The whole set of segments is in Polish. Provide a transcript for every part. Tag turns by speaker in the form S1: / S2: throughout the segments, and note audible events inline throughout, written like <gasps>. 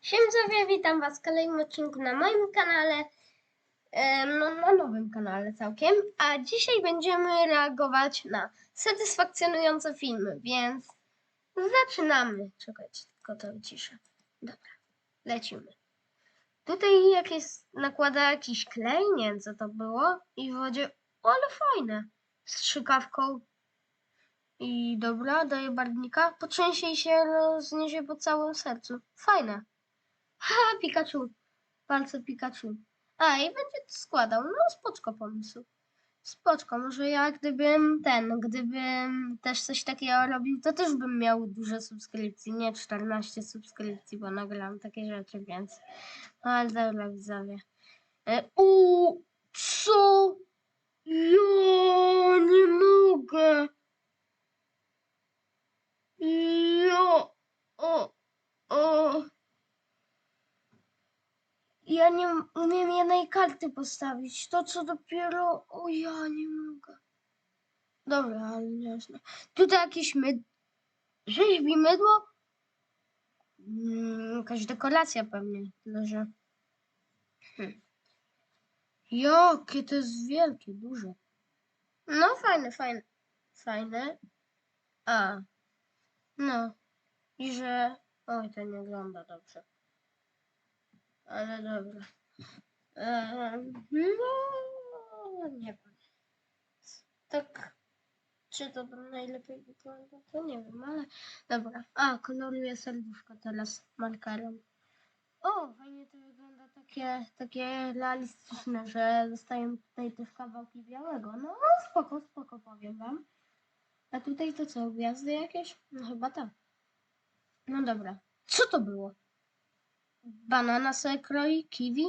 S1: Siemcowie, witam Was w kolejnym odcinku na moim kanale, no, na nowym kanale całkiem, a dzisiaj będziemy reagować na satysfakcjonujące filmy, więc zaczynamy. Czekajcie, tylko to wyciszę. Dobra, lecimy. Tutaj jakieś nakłada jakiś klej, nie wiem co to było, i w wodzie, ale fajne, strzykawką. I dobra, daję barwnika. Potrzęsie się rozniesie po całym sercu. Fajne. Ha, Pikachu. Palce Pikachu. A, i będzie to składał. No, spoczko pomysł. Spoczko. Może ja gdybym ten, gdybym też coś takiego robił, to też bym miał dużo subskrypcji. Nie 14 subskrypcji, bo nagram takie rzeczy, więc... No, ale dobra, widzowie. E, u, co? Ja nie mogę. Ja, o, o. Ja nie umiem jednej karty postawić. To co dopiero. O ja nie mogę. Dobra, ale jasne. Tutaj jakieś myd... Rzeźbi mydło? Mm, jakaś dekoracja pewnie leży. Hm. Jakie to jest wielkie, duże. No fajne, fajne. Fajne. A. No. I że... Oj, to nie wygląda dobrze. Ale dobra. No, nie wiem. Tak, czy to najlepiej wygląda, to nie wiem, ale dobra. A, koloruję serduszko teraz markerem. O, fajnie to wygląda takie, takie realistyczne, że dostają tutaj też kawałki białego. No, spoko, spoko, powiem wam. A tutaj to co, gwiazdy jakieś? No chyba tak. No dobra. Co to było? Banana sobie kroi? Kiwi?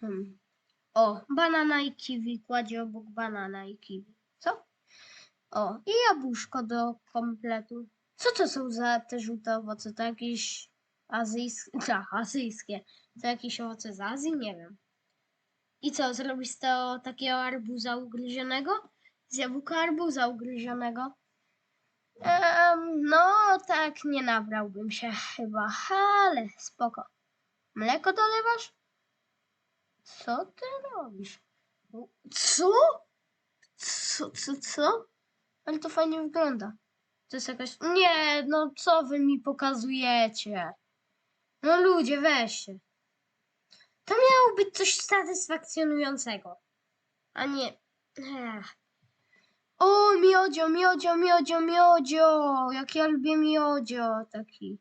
S1: Hmm. O, banana i kiwi kładzie obok banana i kiwi. Co? O, i jabłuszko do kompletu. Co to są za te żółte owoce? To jakieś azyjskie? <laughs> Tak, azyjskie. To jakieś owoce z Azji? Nie wiem. I co, zrobisz z tego takiego arbuza ugryzionego? Z jabłka arbuza ugryzionego? Em, no, tak nie nabrałbym się chyba, ale spoko. Mleko dolewasz? Co ty robisz? Co? Co, co, co? Ale to fajnie wygląda. To jest jakaś... Nie, no co wy mi pokazujecie? No ludzie, weźcie. To miało być coś satysfakcjonującego. A nie... Ech. O, miodzio, miodzio, miodzio, miodzio! Jak ja lubię miodzio taki.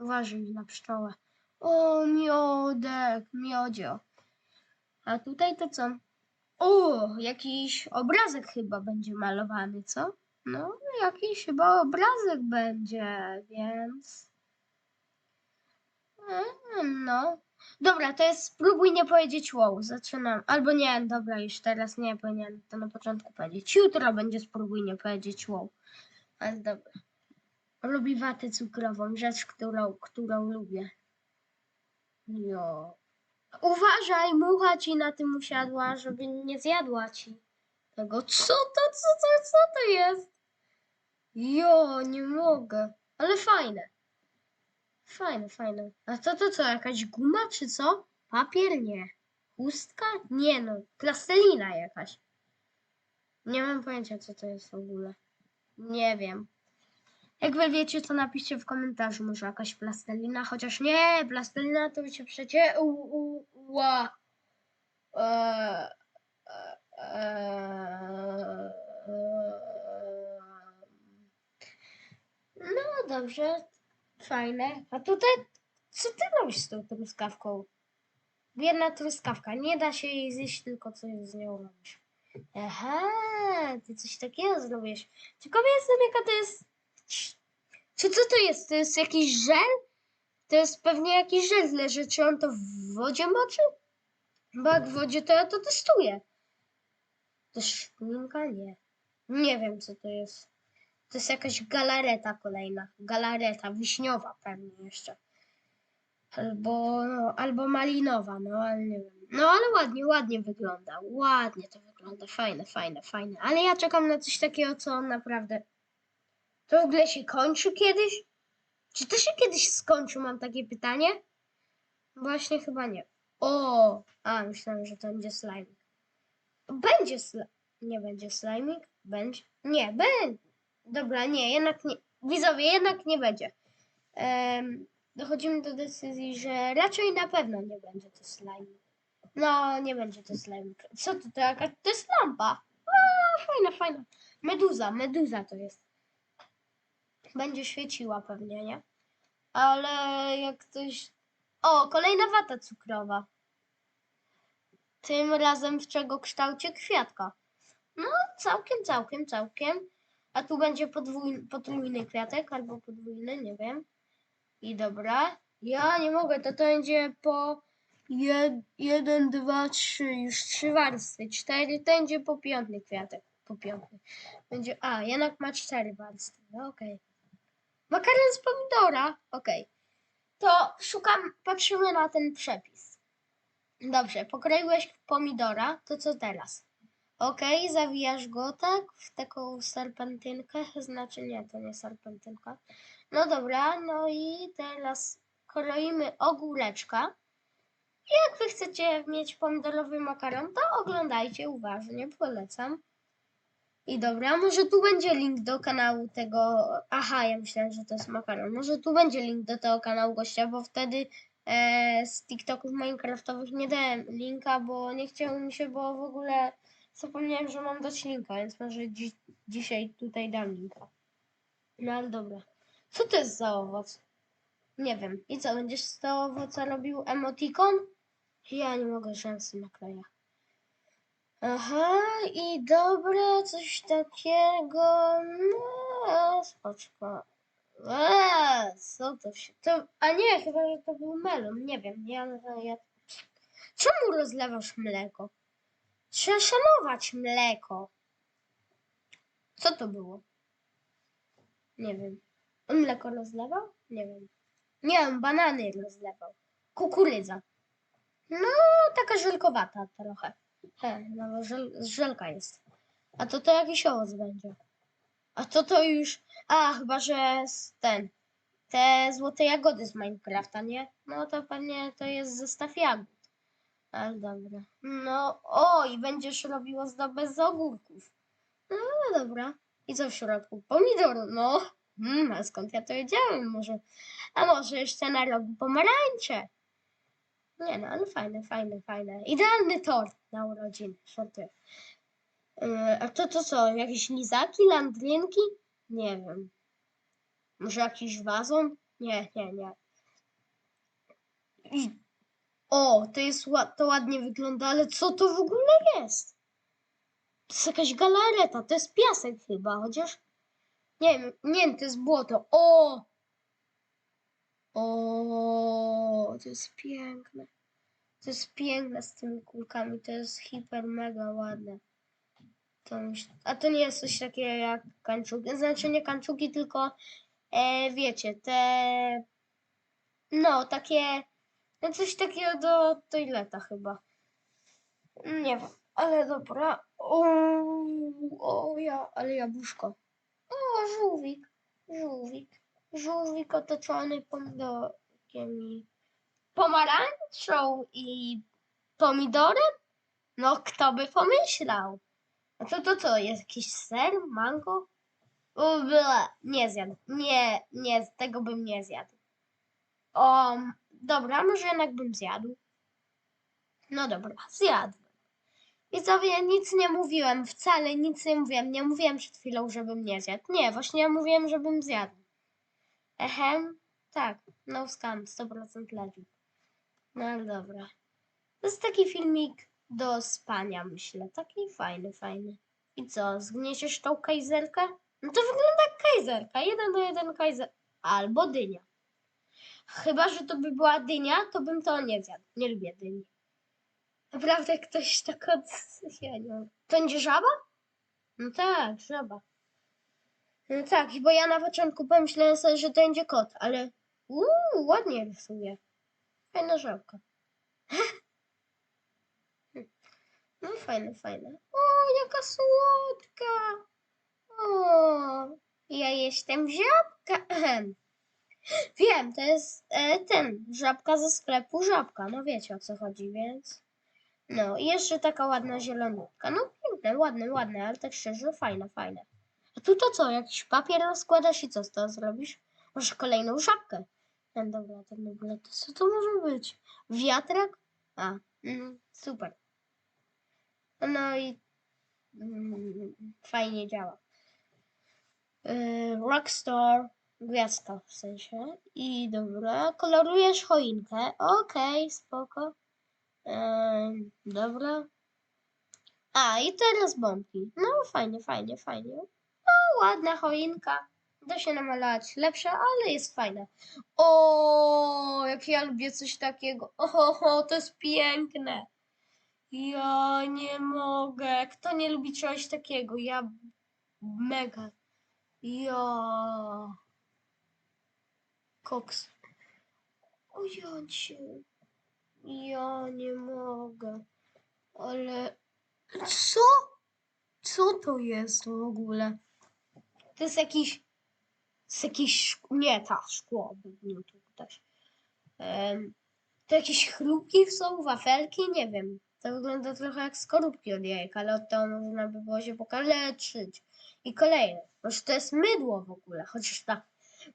S1: Uważaj na pszczołę. O, miodek, miodzio. A tutaj to co? O, jakiś obrazek chyba będzie malowany, co? No, jakiś chyba obrazek będzie, więc... Mm, No. Dobra, to jest spróbuj nie powiedzieć wow. Zaczynam. Albo nie, dobra, już teraz nie powinienem to na początku powiedzieć. Jutro będzie spróbuj nie powiedzieć wow. Ale dobra. Lubi watę cukrową, rzecz, którą, którą lubię. Jo. Uważaj, mucha ci na tym usiadła, żeby nie zjadła ci tego. Co to, co to, co to jest? Jo, nie mogę. Ale fajne. Fajne, fajne. A to to co, jakaś guma czy co? Papier? Nie. Chustka? Nie no, plastelina jakaś. Nie mam pojęcia co to jest w ogóle. Nie wiem. Jak wy wiecie, to napiszcie w komentarzu, może jakaś plastelina, chociaż nie, plastelina to się przecie... U, u, ła. Eee, eee, no dobrze, fajne. A tutaj, co ty robisz z tą truskawką? Biedna truskawka, nie da się jej zjeść, tylko coś z nią robisz. Aha, ty coś takiego zrobisz. Ciekawy jestem, jaka to jest... Co to jest? To jest jakiś żel? To jest pewnie jakiś żel leży. Czy on to w wodzie moczy? Bo jak w wodzie, to ja to testuję. To szklinka? Nie. Nie wiem, co to jest. To jest jakaś galareta kolejna. Galareta, wiśniowa pewnie jeszcze. Albo, no, albo malinowa, no ale nie wiem. No ale ładnie, ładnie wygląda. Ładnie to wygląda. Fajne, fajne, fajne. Ale ja czekam na coś takiego, co naprawdę... To w ogóle się kończy kiedyś? Czy to się kiedyś skończy? Mam takie pytanie. Właśnie chyba nie. O! A, myślałem, że to będzie slime. Będzie slime. Nie będzie sliming? Będzie? Nie, będzie. Dobra, nie, jednak nie. Widzowie, jednak nie będzie. Em, dochodzimy do decyzji, że raczej na pewno nie będzie to slime. No, nie będzie to slime. Co to, to jaka? To jest lampa. Fajna, fajna. Meduza, meduza to jest. Będzie świeciła pewnie, nie? Ale jak ktoś... O, kolejna wata cukrowa. Tym razem w czego kształcie kwiatka. No, całkiem, całkiem, całkiem. A tu będzie podwójny, potrójny kwiatek albo podwójny, nie wiem. I dobra. Ja nie mogę, to to będzie po jed, jeden, dwa, trzy, już trzy warstwy. Cztery, to będzie po piątny kwiatek. Po piątny. Będzie, a, jednak ma cztery warstwy. No, Okej. Makaron z pomidora. Okej. To szukam, patrzymy na ten przepis. Dobrze, pokroiłeś pomidora, to co teraz? Okej, zawijasz go tak w taką serpentynkę, znaczy nie, to nie serpentynka. No dobra, no i teraz kroimy ogóreczka. Jak wy chcecie mieć pomidorowy makaron, to oglądajcie uważnie, polecam. I dobra, może tu będzie link do kanału tego. Aha, ja myślałem, że to jest makaron. Może tu będzie link do tego kanału gościa, bo wtedy e, z TikToków Minecraftowych nie dałem linka, bo nie chciało mi się, bo w ogóle zapomniałem, że mam dać linka, więc może dzi dzisiaj tutaj dam linka. No ale dobra. Co to jest za owoc? Nie wiem. I co, będziesz z tego owoca robił emotikon? Ja nie mogę rzęsy nakleja. Aha, i dobra, coś takiego. No, spoczko. Eee, co to się. To, a nie, chyba, że to był melon. Nie wiem, ja. Czemu rozlewasz mleko? Trzeba szanować mleko. Co to było? Nie wiem. On mleko rozlewał? Nie wiem. Nie, on banany rozlewał. Kukurydza. No, taka żelkowata trochę. He, no, żel, żelka jest. A to to jakiś owoc będzie. A to to już... A, chyba, że ten... Te złote jagody z Minecrafta, nie? No to pewnie to jest zestaw jagód. Ale dobra. No, o, i będziesz robił ozdobę z ogórków. No, dobra. I co w środku? Pomidor, no. Hmm, a skąd ja to wiedziałem? Może... A może jeszcze na rogu pomarańcze? Nie no, ale fajne, fajne, fajne. Idealny tort na urodziny. Żartuję. Yy, a to to co? Jakieś lizaki, landrynki? Nie wiem. Może jakiś wazon? Nie, nie, nie. I... O, to jest to ładnie wygląda, ale co to w ogóle jest? To jest jakaś galareta, to jest piasek chyba, chociaż nie wiem, nie, to jest błoto. O! O, to jest piękne. To jest piękne z tymi kulkami, to jest hiper mega ładne. To. A to nie jest coś takiego jak kanczugi, znaczy nie kanczugi, tylko e, wiecie, te no takie no coś takiego do toileta chyba. Nie wiem, ale dobra. O, o ja, ale jabłuszko. O, żółwik, żółwik, żółwik otoczony pomidorkiem i pomarańczą i pomidorem? No, kto by pomyślał? A to to co, jest jakiś ser, mango? O, nie zjadł. Nie, nie, tego bym nie zjadł. O, dobra, może jednak bym zjadł. No dobra, zjadłem. Widzowie, nic nie mówiłem, wcale nic nie mówiłem. Nie mówiłem przed chwilą, żebym nie zjadł. Nie, właśnie ja mówiłem, żebym zjadł. Ehem, tak, no scam, 100% legit. No ale dobra. To jest taki filmik do spania, myślę. Taki fajny, fajny. I co, zgniesiesz tą kajzerkę? No to wygląda jak kajzerka. Jeden do jeden kajzer. Albo dynia. Chyba, że to by była dynia, to bym to nie zjadł. Nie lubię dyni. Naprawdę ktoś tak od... Ja nie. To będzie żaba? No tak, żaba. No tak, bo ja na początku pomyślałem sobie, że to będzie kot, ale uuu, ładnie rysuje. Fajna żabka. <laughs> No fajne, fajne. O, jaka słodka. O, ja jestem żabka. Wiem, to jest e, ten, żabka ze sklepu żabka. No wiecie o co chodzi, więc. No i jeszcze taka ładna zieloniutka. No piękne, ładne, ładne, ale tak szczerze, fajne, fajne. A tu to co, jakiś papier rozkładasz i co z tego zrobisz? Może kolejną żabkę. No dobra, tak w ogóle to co to może być? Wiatrak? A, mm, super. No i mm, fajnie działa. Yy, Rockstar, gwiazdka w sensie. I dobra, kolorujesz choinkę. Okej, spoko. Ym, dobra. A, i teraz bombki. No, fajnie, fajnie, fajnie. No, ładna choinka. Da się namalować lepsze, ale jest fajna. O, jak ja lubię coś takiego. O, to jest piękne. Ja nie mogę. Kto nie lubi czegoś takiego? Ja mega. Ja. Koks. O, ja cię. Ja nie mogę. Ale. Co? Co to jest w ogóle? To jest jakiś. Jest jakiś. Nie, ta szkło. Nie tu. Em, to jakieś chrupki są, wafelki? Nie wiem. To wygląda trochę jak skorupki od jajek, ale od tego można by było się pokaleczyć. I kolejne. Może to jest mydło w ogóle, chociaż tak.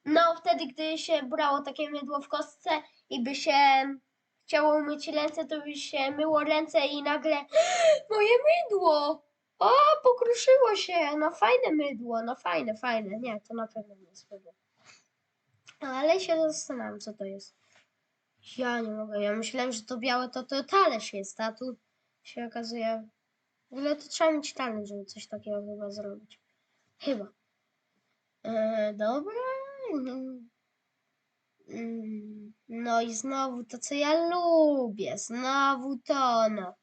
S1: No, wtedy, gdy się brało takie mydło w kostce i by się chciało umyć ręce, to by się myło ręce i nagle <gasps> moje mydło! O, pokruszyło się! No fajne mydło, no fajne, fajne. Nie, to na pewno nie jest mydło. Ale się zastanawiam, co to jest. Ja nie mogę, ja myślałem, że to białe to, to talerz jest, a tu się okazuje... W ogóle to trzeba mieć talent, żeby coś takiego chyba zrobić. Chyba. E, dobra. Mm. Mm, No i znowu to, co ja lubię. Znowu to, no.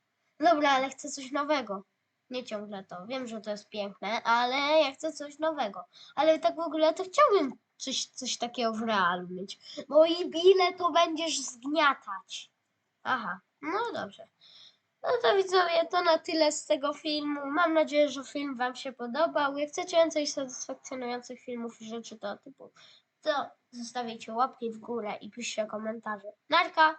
S1: Dobra, ale chcę coś nowego. Nie ciągle to. Wiem, że to jest piękne, ale ja chcę coś nowego. Ale tak w ogóle to chciałbym coś, coś takiego w realu mieć. Bo i ile to będziesz zgniatać. Aha, no dobrze. No to widzowie, to na tyle z tego filmu. Mam nadzieję, że film Wam się podobał. Jak chcecie więcej satysfakcjonujących filmów i rzeczy tego typu, to zostawiajcie łapki w górę i piszcie komentarze. Narka!